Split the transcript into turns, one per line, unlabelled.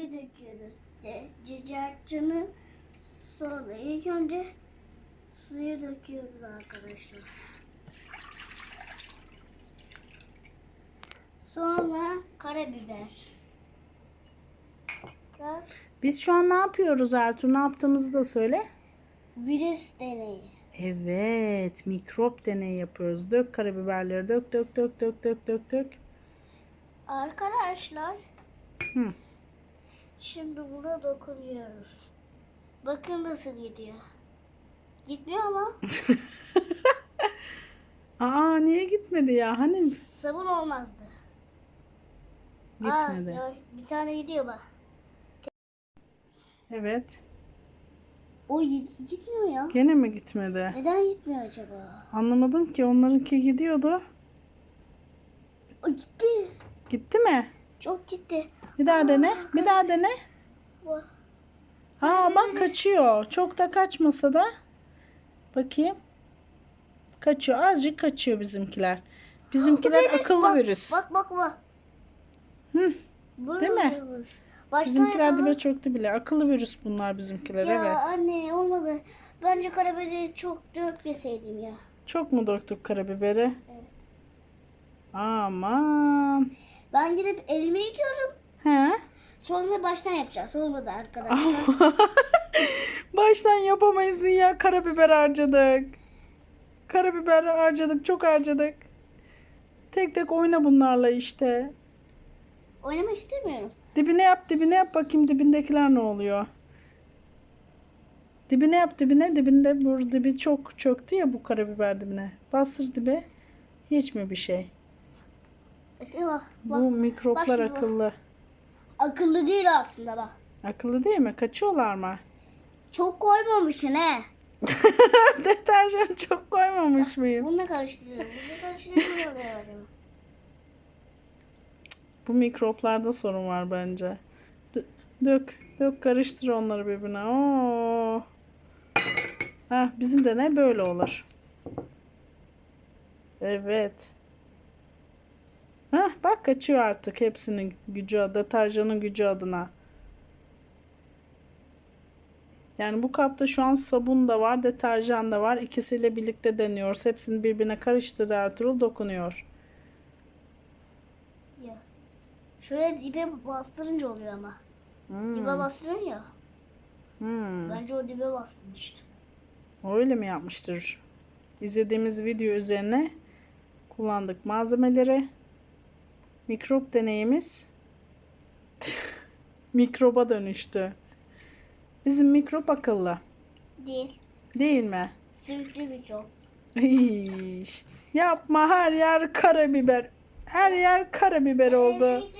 suyu döküyoruz. Ce- Cicertçını sonra ilk önce suyu döküyoruz arkadaşlar. Sonra karabiber.
Biz şu an ne yapıyoruz Ertuğrul? Ne yaptığımızı da söyle.
virüs deneyi.
Evet, mikrop deneyi yapıyoruz. Dök karabiberleri, dök dök dök dök dök dök dök.
Arkadaşlar
Hı.
Şimdi buna dokunuyoruz. Bakın nasıl gidiyor. Gitmiyor ama
Aa niye gitmedi ya? Hani
sabun olmazdı.
gitmedi.
Aa, bir tane gidiyor bak.
Evet.
O gi- gitmiyor ya.
Gene mi gitmedi?
Neden gitmiyor acaba?
Anlamadım ki. Onlarınki gidiyordu.
O gitti.
Gitti mi?
Çok gitti.
Bir daha dene. Bir daha dene. Aa bak kaçıyor. Çok da kaçmasa da. Bakayım. Kaçıyor. Azıcık kaçıyor bizimkiler. Bizimkiler akıllı
bak,
virüs.
Bak bak bak.
Hı, Değil mi?
Baştan
bizimkiler
yapalım.
dibe çöktü bile. Akıllı virüs bunlar bizimkiler.
Ya
Evet.
anne olmadı. Bence karabiberi çok dökmeseydim ya.
Çok mu döktük karabiberi?
Evet.
Aman.
Ben gidip elimi yıkıyorum.
He?
Sonra baştan yapacağız. Olmadı arkadaşlar.
Baştan yapamayız dünya. Karabiber harcadık. Karabiber harcadık. Çok harcadık. Tek tek oyna bunlarla işte.
Oynamak istemiyorum.
Dibine yap dibine yap bakayım dibindekiler ne oluyor. Dibine yap dibine dibinde bu dibi çok çöktü ya bu karabiber dibine. Bastır dibe. Hiç mi bir şey?
Bak. bak.
Bu mikroplar
şimdi bak.
akıllı.
Akıllı değil aslında bak.
Akıllı değil mi? Kaçıyorlar mı?
Çok koymamışsın he.
Deterjan çok koymamış mıyım?
Bununla karıştırıyorum. Bununla karıştırıyorum?
Bu mikroplarda sorun var bence. Dö- dök, dök karıştır onları birbirine. Oo. Heh, bizim de ne böyle olur. Evet. Heh, bak kaçıyor artık hepsinin gücü, deterjanın gücü adına. Yani bu kapta şu an sabun da var, deterjan da var. İkisiyle birlikte deniyoruz. Hepsini birbirine karıştırdı Ertuğrul dokunuyor.
Ya. Şöyle dibe bastırınca oluyor ama.
Hmm.
Dibe bastırıyorsun ya.
Hmm.
Bence o dibe bastın işte.
Öyle mi yapmıştır? İzlediğimiz video üzerine kullandık malzemeleri. Mikrop deneyimiz mikroba dönüştü. Bizim mikrop akıllı.
Değil.
Değil mi?
Sürüklü.
İş. Yapma her yer karabiber. Her yer karabiber oldu.